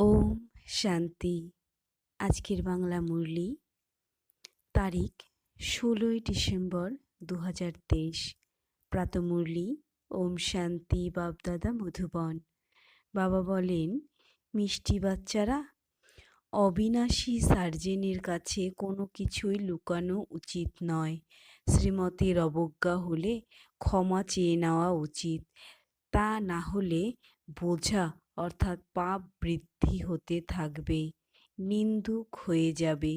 ওম শান্তি। আজকের বাংলা মুরলি, তারিখ ষোলোই ডিসেম্বর দু হাজার তেইশ প্রাতমুরলি ওম শান্তি বাপদাদা মধুবন। বাবা বলেন, মিষ্টি বাচ্চারা, অবিনাশী সার্জেনের কাছে কোনো কিছুই লুকানো উচিত নয়। শ্রীমতের অবজ্ঞা হলে ক্ষমা চেয়ে নেওয়া উচিত। তা না হলে বোঝা অর্থাৎ পাপ বৃদ্ধি হতে থাকবে, নিন্দুক হয়ে যাবে।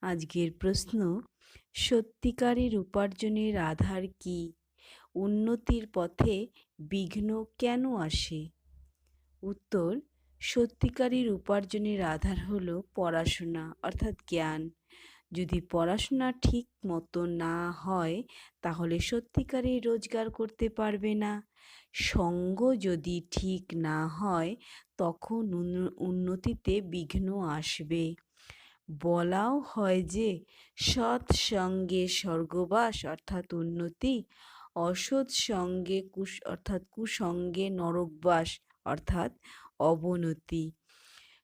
আজকের প্রশ্ন, সত্যিকারের উপার্জনের আধার কি? উন্নতির পথে বিঘ্ন কেন আসে? উত্তর, সত্যিকারের উপার্জনের আধার হলো পড়াশোনা, অর্থাৎ জ্ঞান। যদি পড়াশোনা ঠিক মতো না হয়, তাহলে সত্যিকারের রোজগার করতে পারবে না। সঙ্গ যদি ঠিক না হয়, তখন উন্নতিতে বিঘ্ন আসবে। বলাও হয় যে সৎ সঙ্গে স্বর্গবাস অর্থাৎ উন্নতি, অসৎ সঙ্গে কুস, অর্থাৎ কুসঙ্গে নরকবাস অর্থাৎ অবনতি।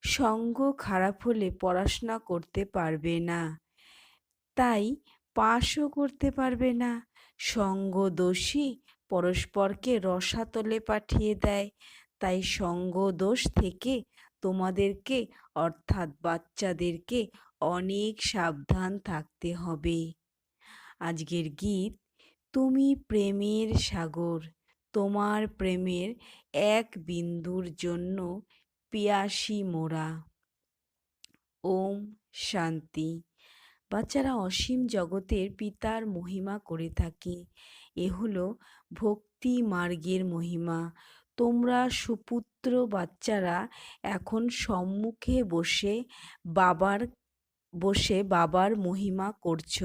সঙ্গ খারাপ হলে পড়াশোনা করতে পারবে না। তাই পাশও করতে পারবে না। সঙ্গ দোষী পরস্পরকে রসাতলে পাঠিয়ে দেয়। তাই সঙ্গ দোষ থেকে তোমাদেরকে, অর্থাৎ বাচ্চাদেরকে, অনেক সাবধান থাকতে হবে। আজকের গীত, তুমি প্রেমের সাগর, তোমার প্রেমের এক বিন্দুর জন্য পিয়াসি মোরা। ওম শান্তি। বাচ্চারা অসীম জগতের পিতার মহিমা করে থাকে। এ হলো ভক্তি মার্গের মহিমা। তোমরা সুপুত্র বাচ্চারা এখন সম্মুখে বসে বাবার বসে বাবার মহিমা করছ।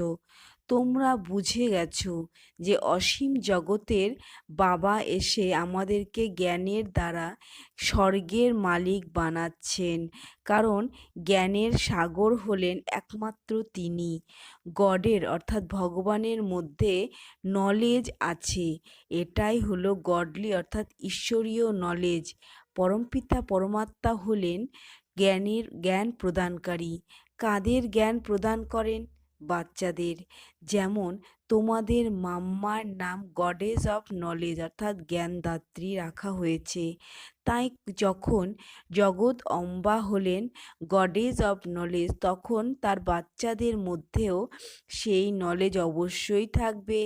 তোমরা বুঝে গেছো যে অসীম জগতের বাবা এসে আমাদেরকে জ্ঞানের দ্বারা স্বর্গের মালিক বানাচ্ছেন। কারণ জ্ঞানের সাগর হলেন একমাত্র তিনি। গডের, অর্থাৎ ভগবানের মধ্যে নলেজ আছে। এটাই হলো গডলি অর্থাৎ ঈশ্বরীয় নলেজ পরমপিতা পরমাত্মা হলেন জ্ঞানের জ্ঞান প্রদানকারী। কাদের জ্ঞান প্রদান করেন? বাচ্চাদের। যেমন তোমাদের মাম্মার নাম গডেজ অফ নলেজ অর্থাৎ জ্ঞানদাত্রী রাখা হয়েছে। তাই যখন জগৎ অম্বা হলেন গডেজ অফ নলেজ তখন তার বাচ্চাদের মধ্যেও সেই নলেজ অবশ্যই থাকবে।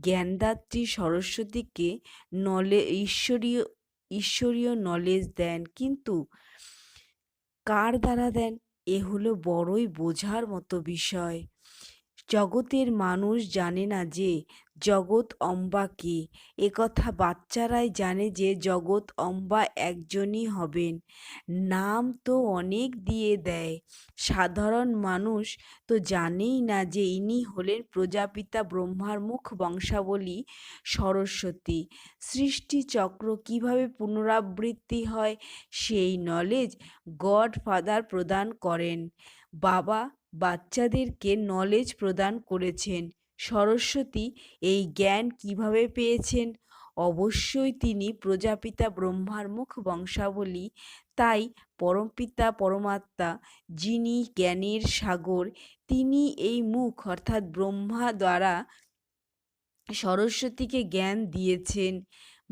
জ্ঞানদাত্রী সরস্বতীকে নলে ঈশ্বরীয় ঈশ্বরীয় নলেজ দেন। কিন্তু কার দ্বারা দেন? এ হলো বড়ই বোঝার মতো বিষয়। জগতের মানুষ জানে না যে জগৎ অম্বা কে। একথা বাচ্চারাই জানে যে জগৎ অম্বা একজনই হবেন। নাম তো অনেক দিয়ে দেয়। সাধারণ মানুষ তো জানেই না যে ইনি হলেন প্রজাপিতা ব্রহ্মার মুখ বংশাবলী সরস্বতী। সৃষ্টি চক্র কীভাবে পুনরাবৃত্তি হয় সেই নলেজ গড ফাদার প্রদান করেন। বাবা বাচ্চাদেরকে নলেজ প্রদান করেছেন। সরস্বতী এই জ্ঞান কীভাবে পেয়েছেন? অবশ্যই তিনি প্রজাপিতা ব্রহ্মার মুখ বংশাবলী, তাই পরমপিতা পরমাত্মা যিনি জ্ঞানের সাগর, তিনি এই মুখ অর্থাৎ ব্রহ্মা দ্বারা সরস্বতীকে জ্ঞান দিয়েছেন।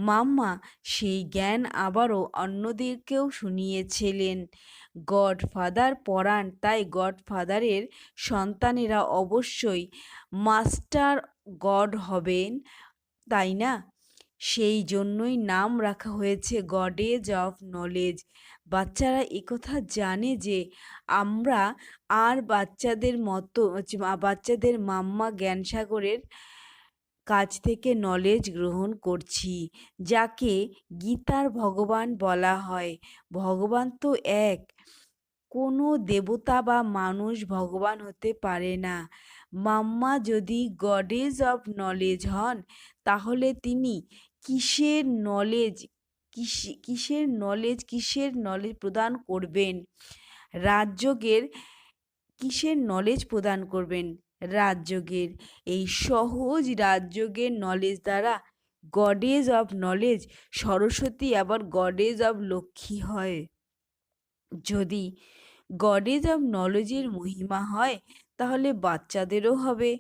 মাম্মা সেই জ্ঞান আবারও অন্যদেরকেও শুনিয়েছিলেন। গডফাদার পড়ান তাই গডফাদারের সন্তানেরা অবশ্যই মাস্টার গড হবেন, তাই না? সেই জন্যই নাম রাখা হয়েছে গডেজ অফ নলেজ। বাচ্চারা একথা জানে যে আমরা আর বাচ্চাদের মতো, বাচ্চাদের মাম্মা জ্ঞানসাগরের কাছ থেকে নলেজ গ্রহণ করছি, যাকে গীতার ভগবান বলা হয়। ভগবান তো এক, কোনো দেবতা বা মানুষ ভগবান হতে পারে না। মাম্মা যদি গডেজ অফ নলেজ হন, তাহলে তিনি কিসের নলেজ কিসের নলেজ কিসের নলেজ প্রদান করবেন? রাজযোগের কিসের নলেজ প্রদান করবেন? রাজযোগের, এই সহজ রাজযোগের নলেজ দ্বারা গডেজ অফ নলেজ সরস্বতী আবার গডেজ অফ লক্ষ্মী হয়। যদি গডেজ অফ নলেজের মহিমা হয়, তাহলে বাচ্চাদেরও হবে।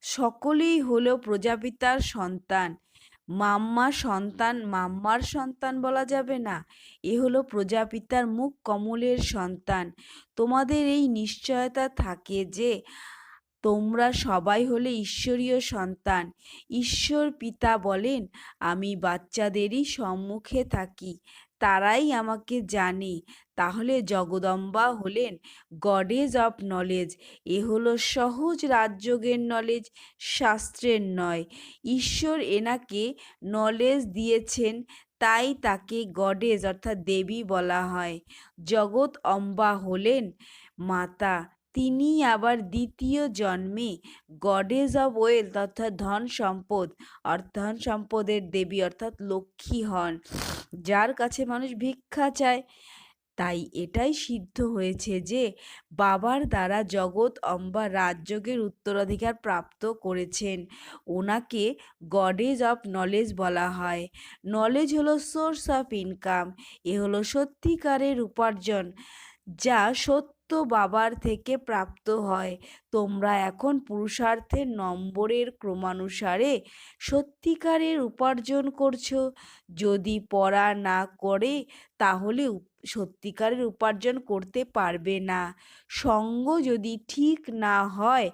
সকলেই হলো প্রজাপিতার সন্তান। মাম্মা সন্তান, মাম্মার সন্তান বলা যাবে না। এ হলো প্রজাপিতার মুখ কমলের সন্তান। তোমাদের এই নিশ্চয়তা থাকে যে তোমরা সবাই হলে ঈশ্বরীয় সন্তান। ঈশ্বর পিতা বলেন, আমি বাচ্চাদেরই সম্মুখে থাকি, তারাই আমাকে জানে। তাহলে জগদম্বা হলেন, গডেজ অফ নলেজ এ হলো সহজ রাজযোগের নলেজ, শাস্ত্রের নয়। ঈশ্বর এনাকে নলেজ দিয়েছেন, তাই তাকে গডেজ অর্থাৎ দেবী বলা হয়। জগৎ অম্বা হলেন মাতা তিনি আবার দ্বিতীয় জন্মে গডেজ অব ওয়েলথ অর্থাৎ ধন সম্পদ ধন সম্পদের দেবী অর্থাৎ লক্ষ্মী হন, যার কাছে মানুষ ভিক্ষা চায়। তাই এটাই সিদ্ধ হয়েছে যে বাবার দ্বারা জগৎ অম্বা রাজযোগের উত্তরাধিকার প্রাপ্ত করেছেন। ওনাকে গডেজ অফ নলেজ বলা হয়। নলেজ হলো সোর্স অফ ইনকাম এ হলো সত্যিকারের উপার্জন, যা সত্য বাবার থেকে প্রাপ্ত হয়। তোমরা এখন পুরুষার্থের নম্বরের ক্রমানুসারে সত্যিকারের উপার্জন করছ। যদি পড়া না করে, তাহলে সত্যিকারের উপার্জন করতে পারবে না। সঙ্গ যদি ঠিক না হয়,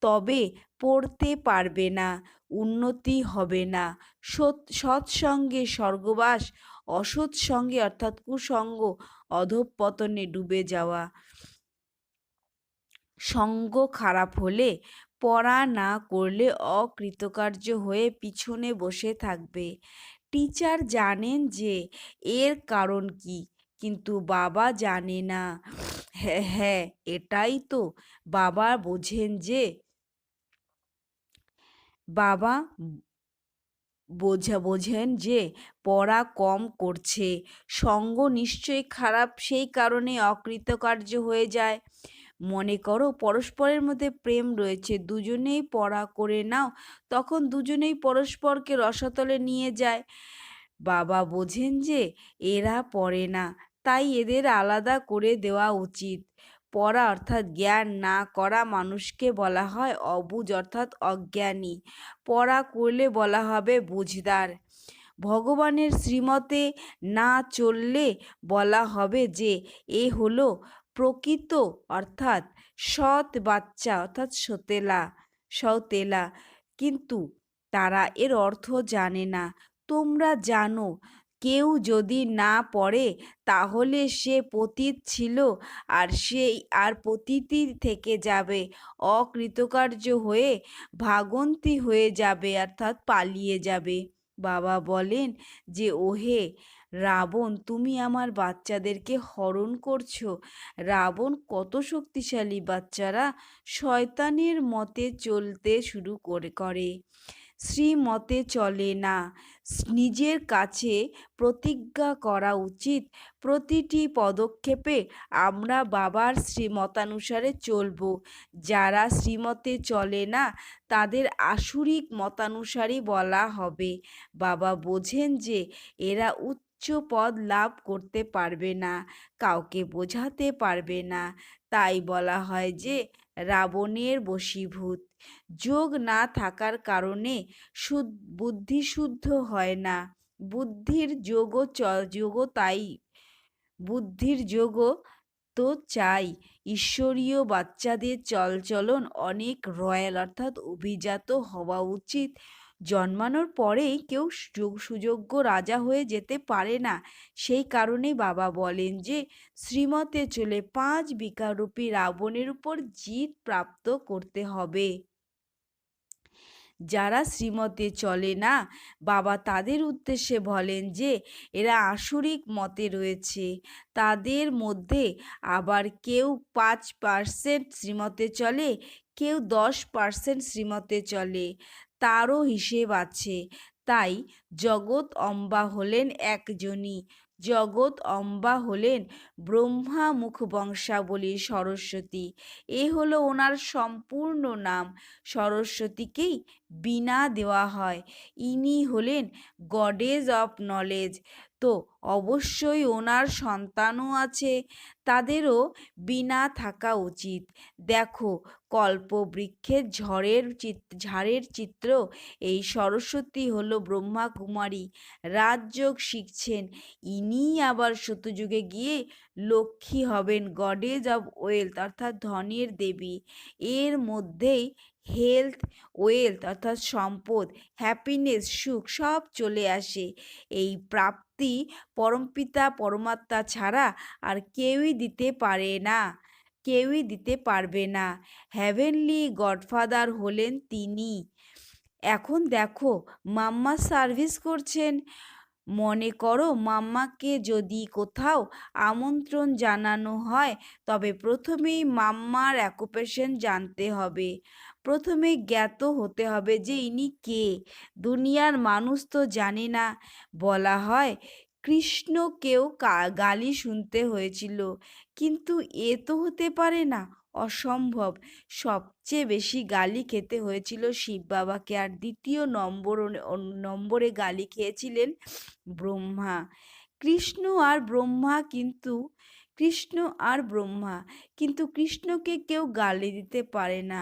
তবে পড়তে পারবে না, উন্নতি হবে না। সৎ সৎসঙ্গে স্বর্গবাস, অসৎ সঙ্গে অর্থাৎ কুসঙ্গ, অধঃপতনে ডুবে যাওয়া। সঙ্গ খারাপ হলে পড়া না করলে অকৃতকার্য হয়ে পিছনে বসে থাকবে। টিচার জানেন যে এর কারণ কি, কিন্তু বাবা জানে না। হ্যাঁ হ্যাঁ এটাই তো বাবা বোঝেন যে বাবা বোঝা, বোঝেন যে পড়া কম করছে। সঙ্গ নিশ্চয়ই খারাপ, সেই কারণে অকৃতকার্য হয়ে যায়। মনে করো পরস্পরের মধ্যে প্রেম রয়েছে, দুজনেই পড়া করে নাও, তখন দুজনেই পরস্পরকে রসাতলে নিয়ে যায়। বাবা বোঝেন যে এরা পড়ে না, তাই এদের আলাদা করে দেওয়া উচিত। পড়া অর্থাৎ জ্ঞান, না করা মানুষকে বলা হয় অবুঝ অর্থাৎ অজ্ঞানী। পড়া করলে বলা হবে বুঝদার। ভগবানের শ্রীমতে না চললে বলা হবে যে এ হলো প্রকৃত অর্থাৎ সৎ বাচ্চা অর্থাৎ সতেলা সতেলা। কিন্তু তারা এর অর্থ জানে না। তোমরা জানো, কেউ যদি না পড়ে, তাহলে সে পতীত ছিল আর সেই আর পতীতি থেকে যাবে। অকৃতকার্য হয়ে ভাগন্তি হয়ে যাবে, অর্থাৎ পালিয়ে যাবে। বাবা বলেন যে, ওহে রাবণ, তুমি আমার বাচ্চাদেরকে হরণ করছ। রাবণ, কত শক্তিশালী বাচ্চারা শয়তানের মতে চলতে শুরু করে করে। শ্রীমতে চলে না। নিজের কাছে প্রতিজ্ঞা করা উচিত। প্রতিটি পদক্ষেপে আমরা বাবার শ্রীমতানুসারে চলব। যারা শ্রীমতে চলে না, তাদের আসুরিক মতানুসারী বলা হবে। বাবা বোঝেন যে এরা উচ্চ পদ লাভ করতে পারবে না, কাউকে বোঝাতে পারবে না। তাই বলা হয় যে, রাবণের বশীভূত। যোগ না থাকার কারণে বুদ্ধি শুদ্ধ হয় না। বুদ্ধির যোগও যোগও তাই। বুদ্ধির যোগও তো চাই। ঈশ্বরীয় বাচ্চাদের চলচলন অনেক রয়্যাল অর্থাৎ অভিজাত হওয়া উচিত। জন্মানোর পরেই কেউ সুযোগ্য রাজা হয়ে যেতে পারে না। সেই কারণে বাবা বলেন যে, শ্রীমতে চলে পাঁচ বিকারূপী রাবণের উপর জিত প্রাপ্ত করতে হবে। যারা শ্রীমতে চলে না, বাবা তাদের উদ্দেশ্যে বলেন যে, এরা আসরিক মতে রয়েছে। তাদের মধ্যে আবার কেউ পাঁচ পার্সেন্ট শ্রীমতে চলে, কেউ দশ পার্সেন্ট শ্রীমতে চলে। তারও হিসেব আছে। তাই জগৎ অম্বা হলেন একজনই। জগৎ অম্বা হলেন ব্রহ্মা মুখ বংশাবলী সরস্বতী। এ হলো ওনার সম্পূর্ণ নাম। সরস্বতীকেই বীণা দেওয়া হয়। ইনি হলেন গডেজ অফ নলেজ। তো অবশ্যই ওনার সন্তানও আছে, তাদেরও বীণা থাকা উচিত। দেখো, কল্পবৃক্ষের ঝড়ের চিত, ঝাড়ের চিত্র, এই সরস্বতী হলো ব্রহ্মা কুমারী রাজযোগ শিখছেন, ইনিই আবার সত্যযুগে গিয়ে লক্ষ্মী হবেন, গডেজ অব ওয়েলথ, অর্থাৎ ধনের দেবী। এর মধ্যেই হেলথ ওয়েলথ অর্থাৎ সম্পদ হ্যাপিনেস সুখ সব চলে আসে। এই প্রাপ্তি পরমপিতা পরমাত্মা ছাড়া আর কেউই দিতে পারে না, কেউই দিতে পারবে না। হ্যাভেনলি গডফাদার হলেন তিনি। এখন দেখো, মাম্মা সার্ভিস করছেন। মনে করো, মাম্মাকে যদি কোথাও আমন্ত্রণ জানানো হয়, তবে প্রথমেই মাম্মার অ্যাকুপেশন জানতে হবে। প্রথমে জ্ঞাত হতে হবে যে ইনি কে? দুনিয়ার মানুষ তো জানে না। বলা হয় কৃষ্ণকেও গালি শুনতে হয়েছিল। কিন্তু এ তো হতে পারে না, অসম্ভব। সবচেয়ে বেশি গালি খেতে হয়েছিল শিব বাবাকে। আর দ্বিতীয় নম্বর নম্বরে গালি খেয়েছিলেন ব্রহ্মা। কৃষ্ণ আর ব্রহ্মা কিন্তু, কৃষ্ণ আর ব্রহ্মা। কিন্তু কৃষ্ণকে কেউ গালি দিতে পারে না।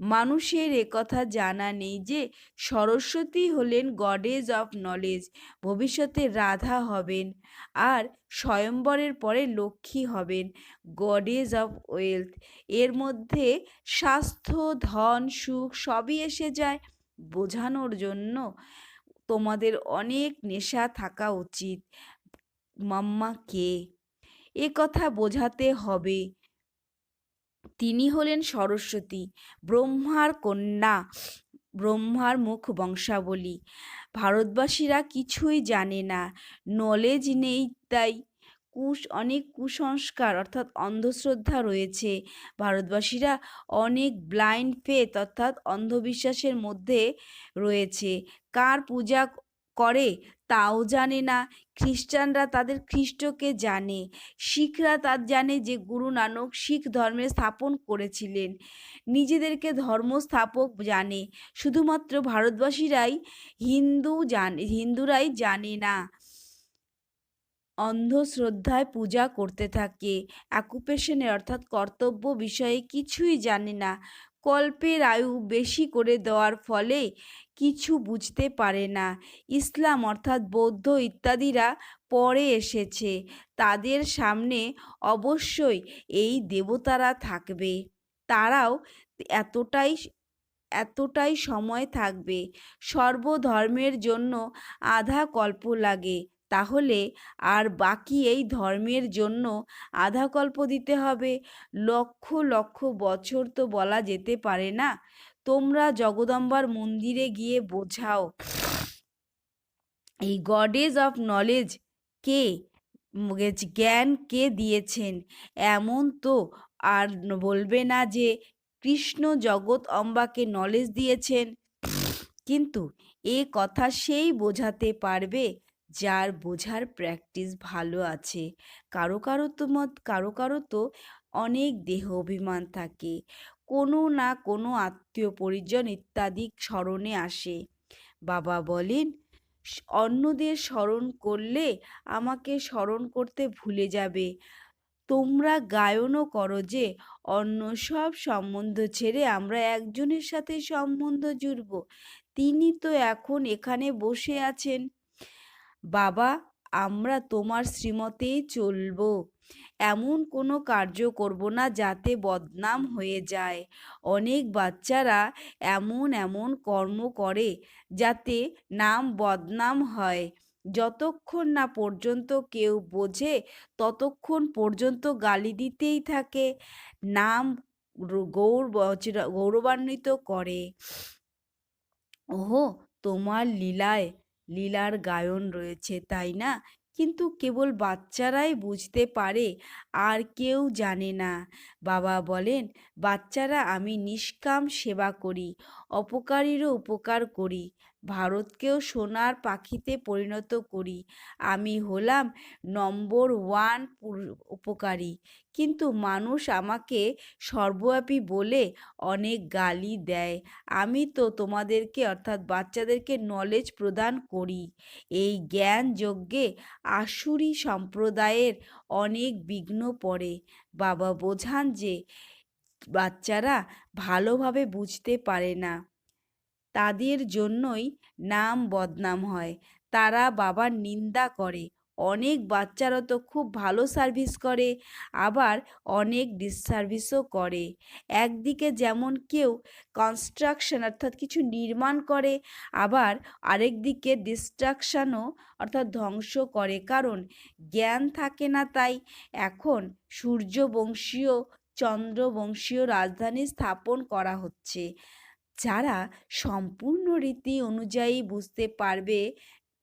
মানুষের একথা জানা নেই যে সরস্বতী হলেন গডেজ অফ নলেজ ভবিষ্যতে রাধা হবেন আর স্বয়ম্বরের পরে লক্ষ্মী হবেন গডেজ অফ ওয়েলথ এর মধ্যে স্বাস্থ্য, ধন, সুখ সবই এসে যায়। বোঝানোর জন্য তোমাদের অনেক নেশা থাকা উচিত। মাম্মা কে এ কথা বোঝাতে হবে। তিনি হলেন সরস্বতী, ব্রহ্মার কন্যা, ব্রহ্মার মুখ বংশাবলী। ভারতবাসীরা কিছুই জানে না নলেজ নেই তাই কুস অনেক কুসংস্কার অর্থাৎ অন্ধশ্রদ্ধা রয়েছে। ভারতবাসীরা অনেক ব্লাইন্ড ফেথ অর্থাৎ অন্ধবিশ্বাসের মধ্যে রয়েছে। কার পূজা করে তাও জানে না। খ্রিস্টানরা তাদের খ্রিস্টকে জানে। শিখরা তার জানে যে গুরু নানক শিখ ধর্মের স্থাপন করেছিলেন। নিজেদেরকে ধর্ম স্থাপক জানে। শুধুমাত্র ভারতবাসীরাই হিন্দু জানে, হিন্দুরাই জানে না। অন্ধশ্রদ্ধায় পূজা করতে থাকে। অ্যাকুপেশনের অর্থাৎ কর্তব্য বিষয়ে কিছুই জানে না। কল্পের আয়ু বেশি করে দেওয়ার ফলে কিছু বুঝতে পারে না। ইসলাম অর্থাৎ বৌদ্ধ ইত্যাদিরা পরে এসেছে। তাদের সামনে অবশ্যই এই দেবতারা থাকবে। তারাও এতটাই এতটাই সময় থাকবে। সর্বধর্মের জন্য আধা কল্প লাগে। তাহলে আর বাকি এই ধর্মের জন্য আধা কল্প দিতে হবে। লক্ষ লক্ষ বছর তো বলা যেতে পারে না। তোমরা জগদম্বার মন্দিরে গিয়ে বোঝাও। এই গডেজ অফ নলেজ কে? জ্ঞান কে দিয়েছেন? এমন তো আর বলবে না যে কৃষ্ণ জগৎ অম্বাকে নলেজ দিয়েছেন। কিন্তু এ কথা সেই বোঝাতে পারবে। যার বোঝার প্র্যাকটিস ভালো আছে। কারও কারও তো মত, কারও কারও তো অনেক দেহ অভিমান থাকে। কোনো না কোনো আত্মীয় পরিজন ইত্যাদি স্মরণে আসে। বাবা বলেন অন্যদের স্মরণ করলে আমাকে স্মরণ করতে ভুলে যাবে। তোমরা গায়নও করো যে, অন্য সব সম্বন্ধ ছেড়ে আমরা একজনের সাথে সম্বন্ধ জুড়ব। তিনি তো এখন এখানে বসে আছেন। বাবা, আমরা তোমার শ্রীমতেই চলব। এমন কোনো কার্য করব না যাতে বদনাম হয়ে যায়। অনেক বাচ্চারা এমন এমন কর্ম করে যাতে নাম বদনাম হয়। যতক্ষণ না পর্যন্ত কেউ বোঝে, ততক্ষণ পর্যন্ত গালি দিতেই থাকে। নাম গৌর গৌরবান্বিত করে। ওহো, তোমার লীলায় লীলার গায়ন রয়েছে, তাই না? কিন্তু কেবল বাচ্চারাই বুঝতে পারে, আর কেউ জানে না। বাবা বলেন, বাচ্চারা, আমি নিষ্কাম সেবা করি, অপকারীরও উপকার করি। ভারতকেও সোনার পাখিতে পরিণত করি। আমি হলাম নম্বর ওয়ান উপকারী। কিন্তু মানুষ আমাকে সর্বব্যাপী বলে অনেক গালি দেয়। আমি তো তোমাদেরকে অর্থাৎ বাচ্চাদেরকে নলেজ প্রদান করি। এই জ্ঞান যজ্ঞে আসুরি সম্প্রদায়ের অনেক বিঘ্ন পড়ে। বাবা বোঝান যে বাচ্চারা ভালোভাবে বুঝতে পারে না। তাদের জন্যই নাম বদনাম হয়। তারা বাবার নিন্দা করে। অনেক বাচ্চারা তো খুব ভালো সার্ভিস করে, আবার অনেক ডিসসার্ভিসও করে। একদিকে যেমন কেউ কনস্ট্রাকশন অর্থাৎ কিছু নির্মাণ করে, আবার আরেক দিকে ডিস্ট্রাকশানও অর্থাৎ ধ্বংস করে। কারণ জ্ঞান থাকে না তাই এখন সূর্যবংশীয় চন্দ্রবংশীয় রাজধানী স্থাপন করা হচ্ছে। যারা সম্পূর্ণ রীতি অনুযায়ী বুঝতে পারবে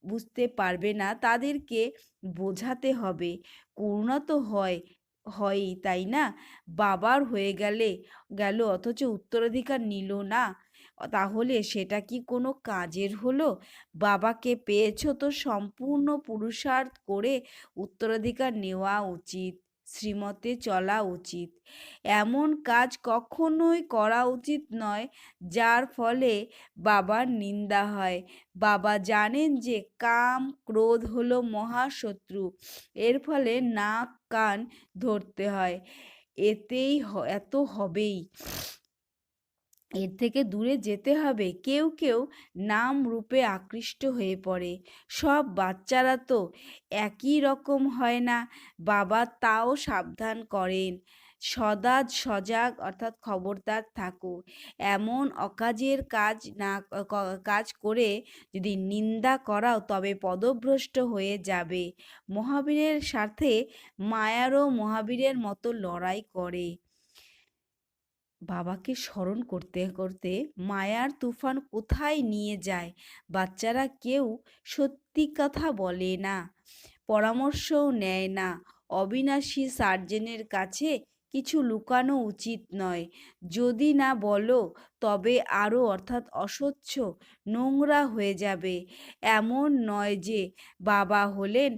বুঝতে পারবে না, তাদেরকে বোঝাতে হবে। করুণা তো হয়, হয়ই, তাই না? বাবার হয়ে গেলে, গেল, অথচ উত্তরাধিকার নিল না। তাহলে সেটা কি কোনো কাজের হলো? বাবাকে পেয়েছ তো সম্পূর্ণ পুরুষার্থ করে উত্তরাধিকার নেওয়া উচিত। শ্রীমতে চলা উচিত। এমন কাজ কখনোই করা উচিত নয়, যার ফলে বাবার নিন্দা হয়। বাবা জানেন যে কাম ক্রোধ হলো মহাশত্রু, এর ফলে নাক কান ধরতে হয়। এতেই এত হবেই। এর থেকে দূরে যেতে হবে। কেউ কেউ নাম রূপে আকৃষ্ট হয়ে পড়ে। সব বাচ্চারা তো একই রকম হয় না। বাবা তাও সাবধান করেন। সদা সজাগ অর্থাৎ খবরদার থাকো। এমন অকাজের কাজ না কাজ করে যদি নিন্দা করাও তবে পদভ্রষ্ট হয়ে যাবে। মহাবীরের সাথে মায়ারও মহাবীরের মতো লড়াই করে। বাবাকে স্মরণ করতে করতে মায়ার তুফান কোথায় নিয়ে যায়? বাচ্চারা কেউ সত্যি কথা বলে না, পরামর্শও নেয় না। অবিনাশী সার্জেনের কাছে কিছু লুকানো উচিত নয়। যদি না বলো, তবে আরও অর্থাৎ অস্বচ্ছ নোংরা হয়ে যাবে। এমন নয় যে বাবা হলেন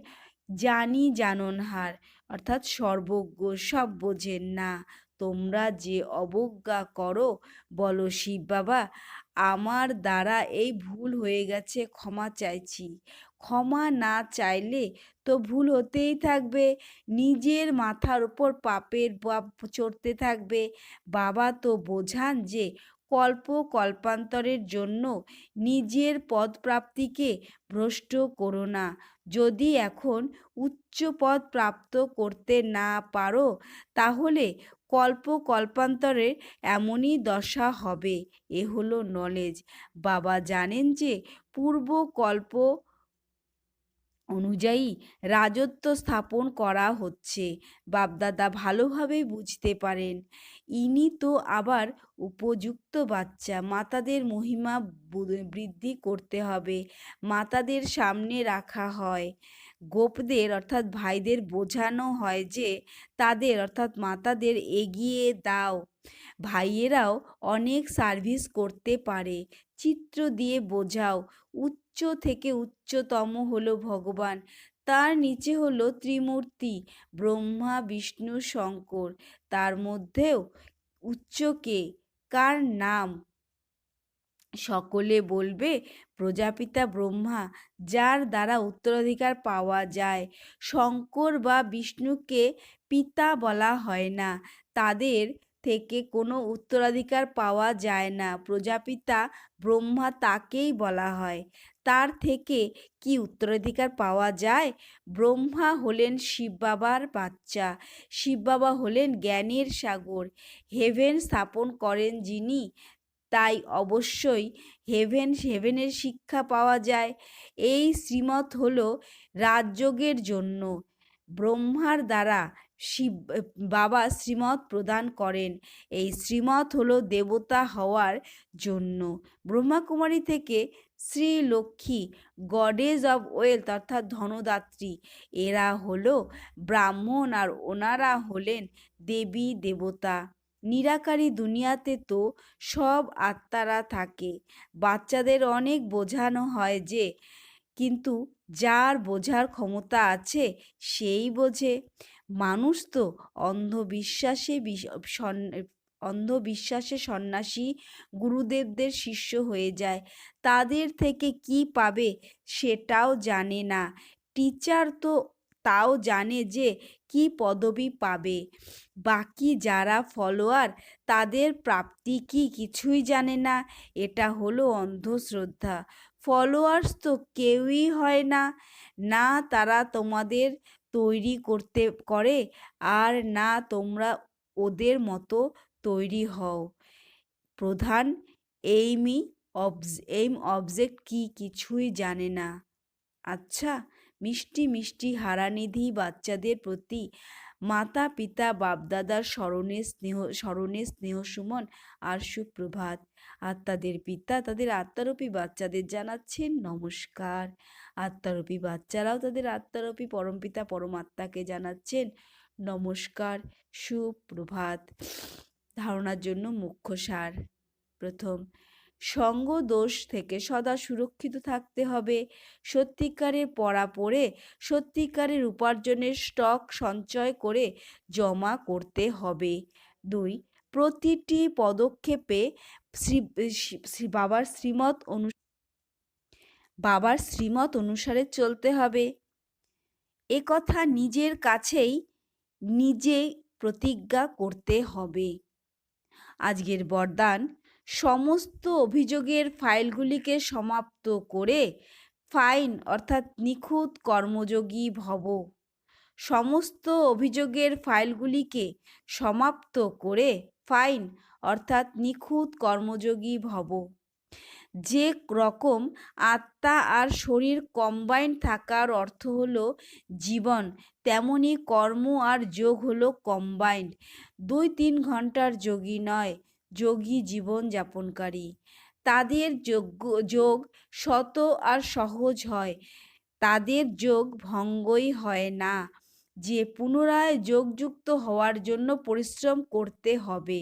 জানি জাননহার অর্থাৎ সর্বজ্ঞ, সব বোঝেন না। তোমরা যে অবজ্ঞা করো, বলো, শিব বাবা, আমার দ্বারা এই ভুল হয়ে গেছে, ক্ষমা চাইছি। ক্ষমা না চাইলে তো ভুল হতেই থাকবে। নিজের মাথার উপর পাপের বাপ চড়তে থাকবে। বাবা তো বোঝান যে কল্প কল্পান্তরের জন্য নিজের পদপ্রাপ্তিকে ভ্রষ্ট করো না। যদি এখন উচ্চ পদ প্রাপ্ত করতে না পারো, তাহলে কল্প কল্পান্তরে এমনই দশা হবে। এ হলো নলেজ বাবা জানেন যে পূর্ব কল্প অনুযায়ী রাজত্ব স্থাপন করা হচ্ছে। বাপদাদা ভালোভাবেই বুঝতে পারেন। ইনি তো আবার উপযুক্ত বাচ্চা। মাতাদের মহিমা বৃদ্ধি করতে হবে। মাতাদের সামনে রাখা হয়। গোপদের অর্থাৎ ভাইদের বোঝানো হয় যে তাদের অর্থাৎ মাতাদের এগিয়ে দাও। ভাইয়েরাও অনেক সার্ভিস করতে পারে। চিত্র দিয়ে বোঝাও। উচ্চ থেকে উচ্চতম হলো ভগবান। তার নিচে হলো ত্রিমূর্তি, ব্রহ্মা, বিষ্ণু, শঙ্কর। তার মধ্যেও উচ্চকে কার নাম? সকলে বলবে, প্রজাপিতা ব্রহ্মা, যার দ্বারা উত্তরাধিকার পাওয়া যায়। শঙ্কর বা বিষ্ণুকে পিতা বলা হয় না। তাদের থেকে কোনো উত্তরাধিকার পাওয়া যায় না। প্রজাপিতা ব্রহ্মা তাকেই বলা হয়। তার থেকে কি উত্তরাধিকার পাওয়া যায়? ব্রহ্মা হলেন শিব বাবার বাচ্চা। শিব বাবা হলেন জ্ঞানের সাগর। হেভেন স্থাপন করেন যিনি, তাই অবশ্যই হেভেন, হেভেনের শিক্ষা পাওয়া যায়। এই শ্রীমত হল রাজযোগের জন্য। ব্রহ্মার দ্বারা শিব বাবা শ্রীমত প্রদান করেন। এই শ্রীমত হলো দেবতা হওয়ার জন্য। ব্রহ্মাকুমারী থেকে Shri Lakshmi goddess of wealth অর্থাৎ ধনদাত্রী। এরা হলো ব্রাহ্মণ আর ওনারা হলেন দেবী, দেবতা। নিরাকারী দুনিয়াতে তো সব আত্মারা থাকে। বাচ্চাদের অনেক বোঝানো হয় যে, কিন্তু যার বোঝার ক্ষমতা আছে, সেই বোঝে। মানুষ তো অন্ধবিশ্বাসে অন্ধবিশ্বাসে সন্ন্যাসী গুরুদেবদের শিষ্য হয়ে যায়। তাদের থেকে কি পাবে সেটাও জানে না। টিচার তো তাও জানে যে কি পদবি পাবে। বাকি যারা ফলোয়ার তাদের প্রাপ্তি কি কিছুই জানে না। এটা হলো অন্ধশ্রদ্ধা। ফলোয়ার্স তো কেউই হয় না। না তারা তোমাদের তৈরি করতে করে আর না তোমরা ওদের মতো তৈরি হও। প্রধান এইমি অবজ, এইম অবজেক্ট কি কিছুই জানে না। আচ্ছা মিষ্টি মিষ্টি হারানিধি বাচ্চাদের প্রতি মাতা, পিতা বাপদাদার স্মরণে স্নেহ স্মরণে স্নেহ সুমন আর সুপ্রভাত। আত্মাদের পিতা, তাদের আত্মারূপী বাচ্চাদের জানাচ্ছেন নমস্কার। আত্মারূপী বাচ্চারাও তাদের আত্মারূপী পরমপিতা পরমাত্মাকে জানাচ্ছেন নমস্কার, সুপ্রভাত। ধারণার জন্য মুখ্য সার। প্রথম সঙ্গ দোষ থেকে সদা সুরক্ষিত থাকতে হবে। সত্যিকারের পড়া পড়ে, সত্যিকারের উপার্জনের স্টক সঞ্চয় করে জমা করতে হবে। দুই, প্রতিটি পদক্ষেপে শ্রী বাবার শ্রীমত অনু, বাবার শ্রীমত অনুসারে চলতে হবে। এ কথা নিজের কাছেই নিজেই প্রতিজ্ঞা করতে হবে। আজকের বরদান সমস্ত অভিযোগের ফাইলগুলিকে সমাপ্ত করে ফাইন, অর্থাৎ নিখুঁত কর্মযোগী ভব। সমস্ত অভিযোগের ফাইলগুলিকে সমাপ্ত করে ফাইন, অর্থাৎ নিখুঁত কর্মযোগী ভব। যে রকম আত্মা আর শরীর কম্বাইন থাকার অর্থ হলো জীবন, তেমনি কর্ম আর যোগ হলো কম্বাইন্ড দুই তিন ঘণ্টার যোগী নয়। যোগী জীবন যাপনকারী তাদের যোগ্য, যোগ শত আর সহজ হয়। তাদের যোগ ভঙ্গই হয় না। যে পুনরায় যোগযুক্ত হওয়ার জন্য পরিশ্রম করতে হবে।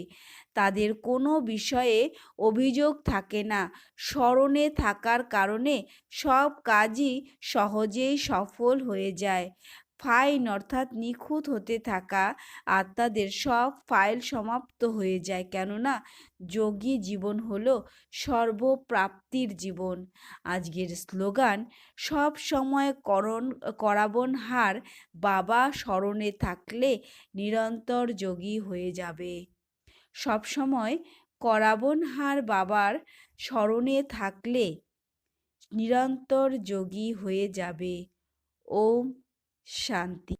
তাদের কোনো বিষয়ে অভিযোগ থাকে না। স্মরণে থাকার কারণে সব কাজই সহজেই সফল হয়ে যায়। ফাইন অর্থাৎ নিখুঁত হতে থাকা আত্মাদের সব ফাইল সমাপ্ত হয়ে যায়। কেননা যোগী জীবন হল সর্বপ্রাপ্তির জীবন। আজকের স্লোগান, সব সময় করণ, করাবন হার বাবা স্মরণে থাকলে নিরন্তর যোগী হয়ে যাবে। সব সময় করাবন হার বাবার স্মরণে থাকলে নিরন্তর যোগী হয়ে যাবে। ওম শান্তি